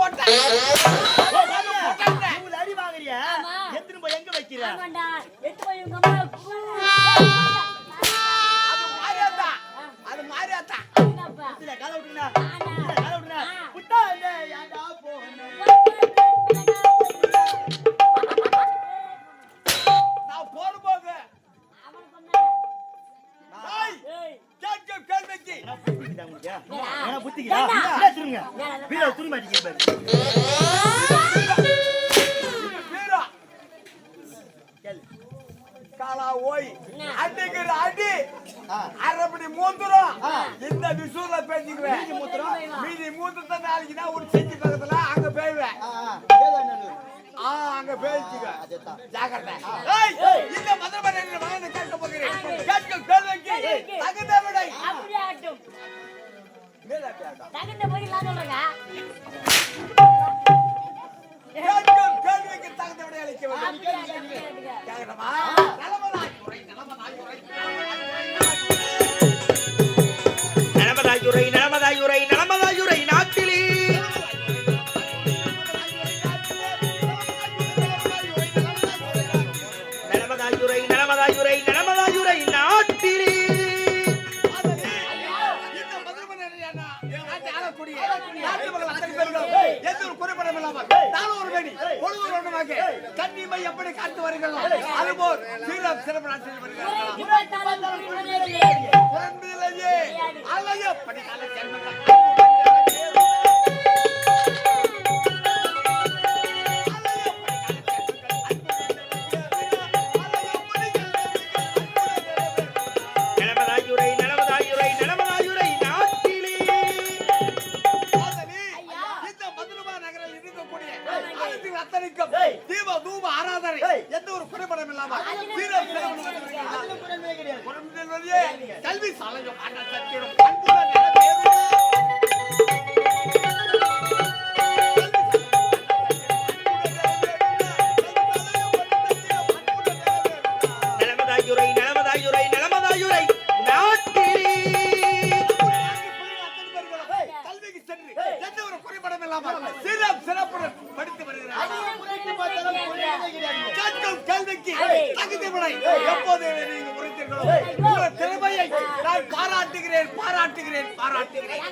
போட்டேன் அடி வாங்குறியா? ஆமா. எடுத்துன்னு போய் எங்க வைக்கிற? எட்டு போய் உங்க அம்மா அரைப்படி மூந்துரும் ஆ. இந்த விசூர்ல பேசிக்குவேன். மீதி மூத்திரம்? மீதி மூத்திரத்தை நாளைக்கு தான் ஒரு செஞ்சு பக்கத்துல அங்க போய்வேன் அங்க அதேதான். ஜாக்கிரதை. இந்த மதுரமணி மகனை கேட்க போகிறேன்? கேட்கும் கேள்விக்கு தகுந்த விடை. தகுந்த பதில் நான் சொல்றேங்க. கேட்கும் கேள்விக்கு தகுந்த விடை அளிக்க வேண்டும். கேட்கணுமா? நலமதாய் உரை நலமதாய் உரை குறைபாடும் இல்லாமல் நானும் ஒரு வேணி, பொழுது ஒரு வண்ணமாக கன்னிமை எப்படி காத்து வருகிறோம் அதுபோல் சீரம் சிறப்பு திருமணமே பிறந்ததிலேயே அழகிய படிக்கால ஜென்மங்கள் விடை எப்போது நீங்கள் குறித்தீர்களோ உங்கள் திறமையை நான் பாராட்டுகிறேன் பாராட்டுகிறேன் பாராட்டுகிறேன்.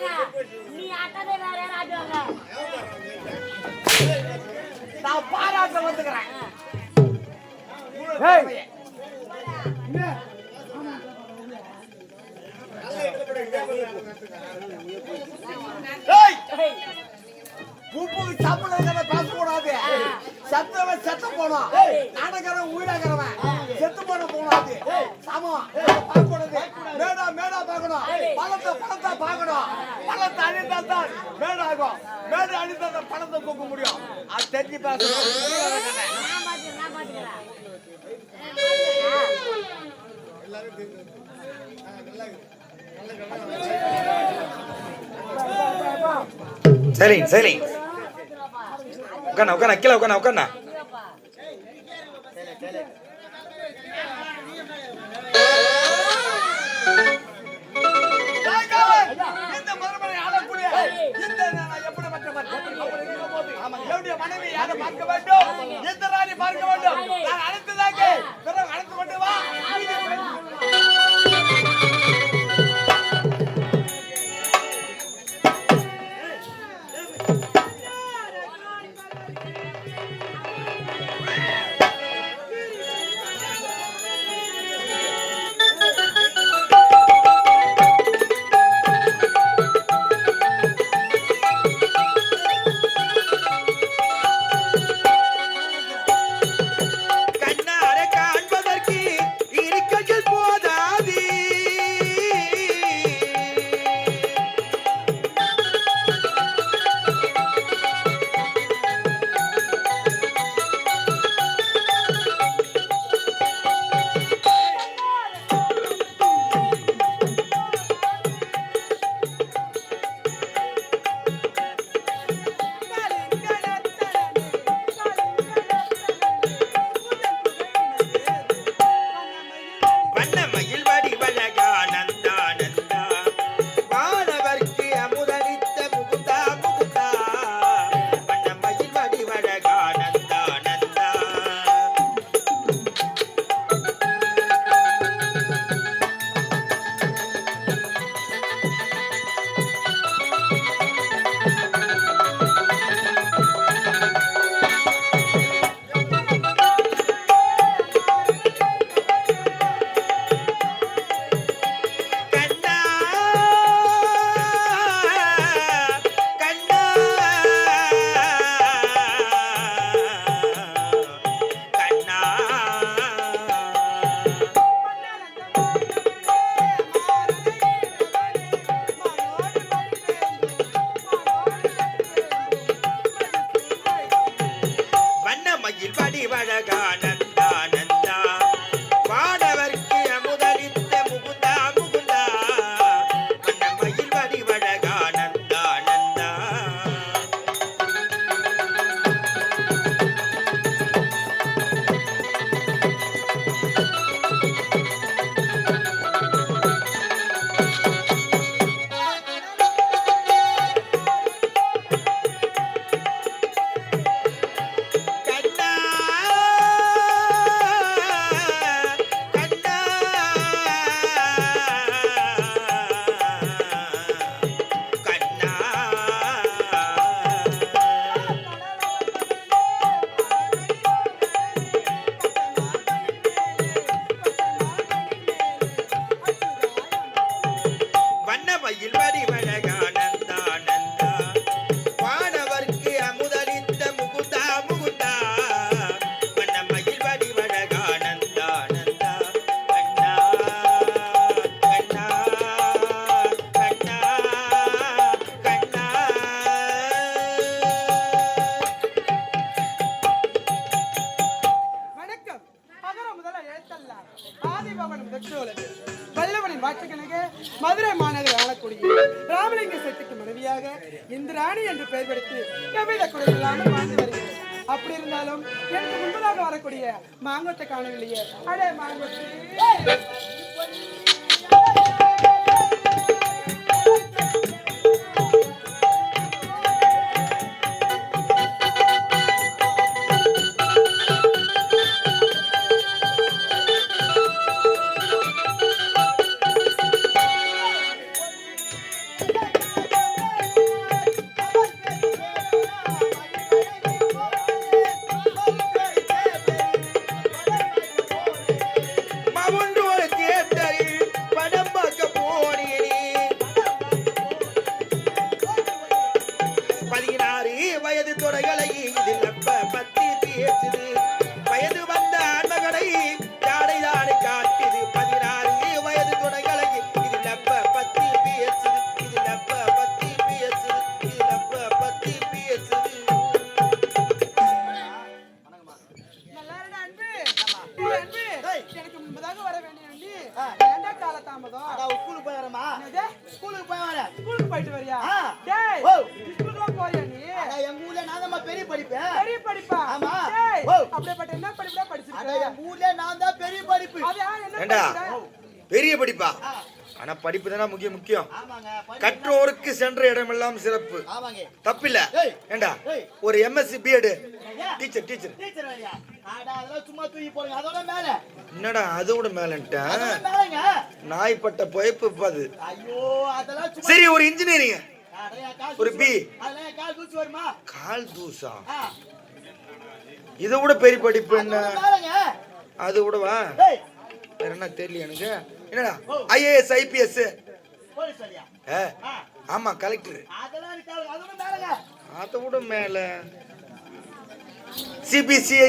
நான் பாராட்ட வந்துக்கிறேன். திறமையை. சாப்பிடுறத பேசக்கூடாது செத்தவன் செத்த போனோம் நாடகரன் உயிரகரவன் செத்து போன போனாது சமம் பார்க்கக்கூடாது மேடா மேடா பார்க்கணும். பழத்தை பழத்தை பார்க்கணும். பழத்தை அழித்தா தான் மேடாகும் மேடு அழித்தா தான் பழத்தை தூக்க முடியும். அது தெரிஞ்சு பேசணும் நான் பாத்துக்கிறேன், நான் பாத்துக்கிறேன். சரி சரி. உட்காண்ணா உட்காண்ணா கீழே உட்காண்ணா உட்காண்ணா மனைவி யாரை பார்க்க வேண்டும்? பார்க்க வேண்டும். நான் அழைத்ததாக பிறகு அழைத்து கொண்டு வல்லவனின் மதுரை மாநகர் ஆளக்கூடிய ராமலிங்க சக்திக்கு மனைவியாக இந்திராணி என்று பெயர் பெடுத்து கவித குறை வாழ்ந்து வருகிறது அப்படி இருந்தாலும் எனக்கு முன்பதாக வரக்கூடிய மாங்கோட்டை காணவில்லையே அடே மாங்கோட்டை! பெரிய படிப்பா. ஆமா. என்ன படிப்புடா ஊர்ல நான் தான் பெரிய படிப்பு. ஏண்டா? பெரிய படிப்பா? ஆனா படிப்பு தானே முக்கியம் முக்கியம். கற்றோருக்கு சென்ற இடமெல்லாம் சிறப்பு. ஆமாங்க. தப்பில்ல. ஏய். ஏண்டா. ஒரு MSc BEd. Teacher teacher. Teacher வேலையா? அடா அதெல்லாம் சும்மா தூக்கி போடுங்க. அதோட மேல. என்னடா அதோட மேலங்க. நாய்ப்பட்ட பொயப்பு இப்ப அது. ஐயோ அதெல்லாம் சும்மா சரி ஒரு இன்ஜினியரிங் ஒரு பி. கால் தூசா? இதை விட பெரிய படிப்பு என்ன? அது விடவா? வேற என்ன தெரியல எனக்கு. என்னடா? IAS IPS. ஆ, ஆமா கலெக்டர் அதை விட மேல. சிபிசிஐ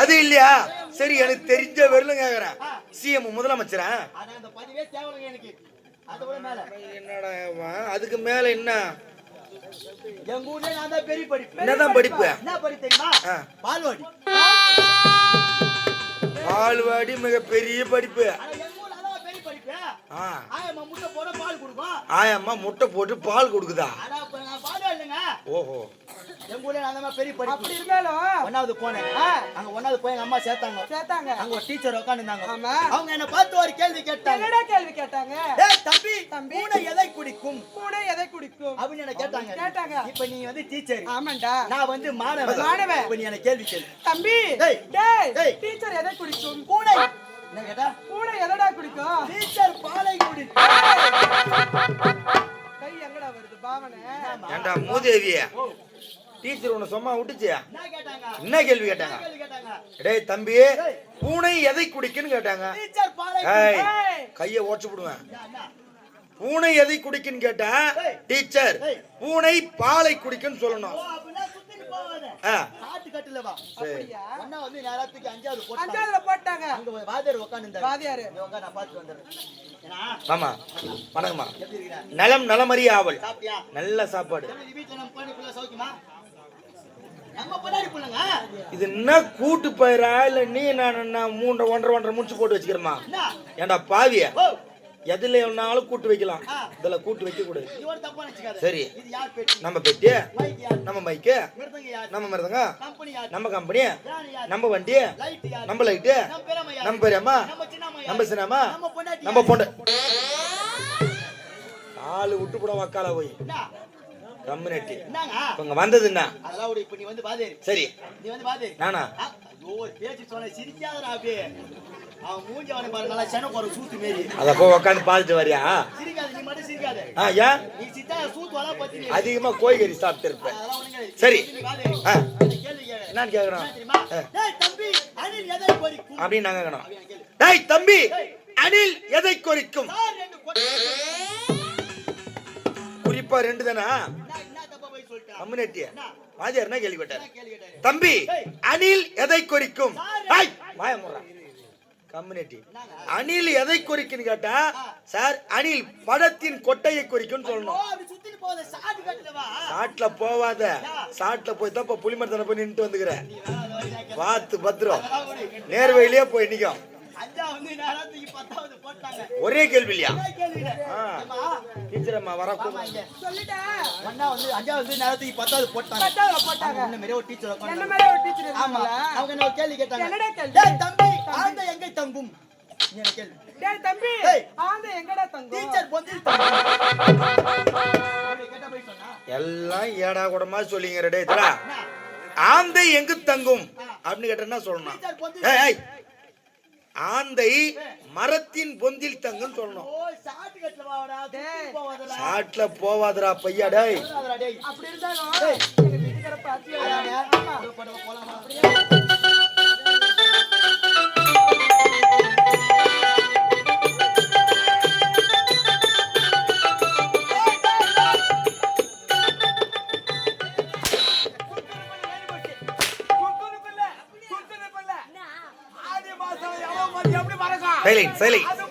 அது இல்லையா? சரி எனக்கு தெரிஞ்ச வரலும் கேக்குறேன். சிஎம் முதலமைச்சரா? என்னடா? அதுக்கு மேல என்ன? எங்க ஊர்ல நான் தான் பெரிய படிப்பு. என்னதான் படிப்பு? என்ன படிப்பு தெரியுமா? ஆ. பால்வாடி. பால்வாடி மிக பெரிய படிப்பு. ஆயம்மா முட்டை போட்டு பால் கொடுக்குதா? ஓஹோ. எங்க ஊர்ல நான் தான் பெரிய படிப்பு. அப்படி இருந்தாலும் ஒன்னாவது போனேன். அங்க ஒன்னாவது போய் எங்க அம்மா சேர்த்தாங்க. சேர்த்தாங்க. அங்க ஒரு டீச்சர் உட்காந்துருந்தாங்க ஆமா. அவங்க என்ன பார்த்து ஒரு கேள்வி கேட்டாங்க. என்னடா கேள்வி கேட்டாங்க? தம்பி தம்பி. பூனை எதை குடிக்கும்? கூட எதை குடிக்கும்? அப்படின்னு என்ன கேட்டாங்க. கேட்டாங்க. இப்ப நீ வந்து டீச்சர் ஆமாண்டா. நான் வந்து மாணவன் மாணவன். இப்ப நீ என்ன கேள்வி கேளு. தம்பி டேய். டேய். டீச்சர் எதை குடிக்கும்? பூனை. என்ன கேட்டா? கூட எதடா குடிக்கும்? டீச்சர் பாலை குடி கை எங்கடா வருது? பாவனை. ஏண்டா மூதேவிய? டீச்சர் உன்னை சும்மா விட்டுச்சியா? என்ன கேட்டாங்க? என்ன கேள்வி கேட்டாங்க? என்ன கேள்வி கேட்டாங்க? டேய் தம்பி பூனை எதை குடிக்குன்னு கேட்டாங்க. கைய ஓச்சு விடுவேன்? பூனை எதை குடிக்குன்னு கேட்டா. டீச்சர். பூனை பாலை குடிக்குன்னு சொல்லணும். ஆமா. வணக்கம்மா. நலம் நலமறிய ஆவல். நல்ல சாப்பாடு. இது என்ன கூட்டு பயிரா? இல்ல நீ நான் மூன்றரை ஒன்றரை ஒன்றரை முடிச்சு போட்டு வச்சுக்கிறேமா? ஏண்டா பாவிய? எதுல வேணாலும் கூட்டு வைக்கலாம். இதுல கூட்டு வைக்க கூடாது. சரி. நம்ம பெட்டி? நம்ம யார்? நம்ம மருதங்க? நம்ம கம்பெனி? நம்ம வண்டி நம்ம லைட்டு? நம்ம பெரியம்மா நம்ம சின்னம்மா நம்ம? பொண்ணு ஆளு விட்டு போட வக்கால போய். கம்யூனிட்டி என்னங்க? இப்ப இங்க வந்தது என்ன? அதெல்லாம் விடு இப்ப நீ வந்து பாதேரி. சரி. நீ வந்து பாதேரி. நானா? அதிகமா கோழிக்கறி சாப்பிட்டு இருப்பேன் சரி. என்னன்னு பொறிக்கும்? அப்படின்னு நாங்க கேட்கணும் டேய் தம்பி அணில் எதை குறிக்கும் தப்பா ரெண்டு தானா? என்ன என்ன? தப்பா போய் சொல்லிட்டா கம்யூனிட்டி வாத்தியார் என்ன கேள்விப்பட்டார் தம்பி அணில் எதை குறிக்கும். கம்யூனிட்டி. அணில் எதை குறிக்குன்னு கேட்டா சார் அணில் படத்தின் கொட்டையை குறிக்கும்னு ஓ சொல்லணும். சாட்ல போவாத சாட்ல போய் தான் இப்ப புலிமரத்தனை போய் நின்னுட்டு வந்துக்கிறேன் பார்த்து பத்திரம். நேர் வழியிலே போய் நிக்கும். அஞ்சா வந்து நேரத்துக்கு பத்தாவது போட்டாங்க. ஒரே கேள்வி இல்லையா? என்ன கேள்வியில ஆ. ஏம்மா, டீச்சர் அம்மா வர சொல்லிட்டேன் ஒண்ணா வந்து அஞ்சா வந்து நேரத்துக்கு பத்தாவது போட்டாங்க. பத்தாவது போட்டாங்க. இந்த மாதிரி ஒரு டீச்சர் என்ன உட்கார்ந்தாங்க. மாதிரி ஒரு டீச்சர் ஆமா. அவங்க என்ன கேள்வி கேட்டாங்க. என்னடா கேள்வி? டேய் தம்பி ஆந்த எங்கே தங்கும்? நீ என்ன கேள்வி? டேய் தம்பி. ஆந்த எங்கடா தங்கம்? டீச்சர் பொந்தில் எல்லாம் ஏடா கூடமா சொல்லிங்க டேய் ஆந்தை எங்கு தங்கும்? அப்படின்னு கேட்டா என்ன சொல்லணும்? ஏய். ஆந்தை மரத்தின் பொந்தில் தங்குன்னு சொல்லணும். சாட்ல போவாதடா. பையா டேய். அப்படி இருந்தாலும் எப்படி மறக்கும்?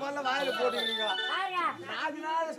பல்ல வாயில போட்டுக்கிறீங்க. நாலு நாள்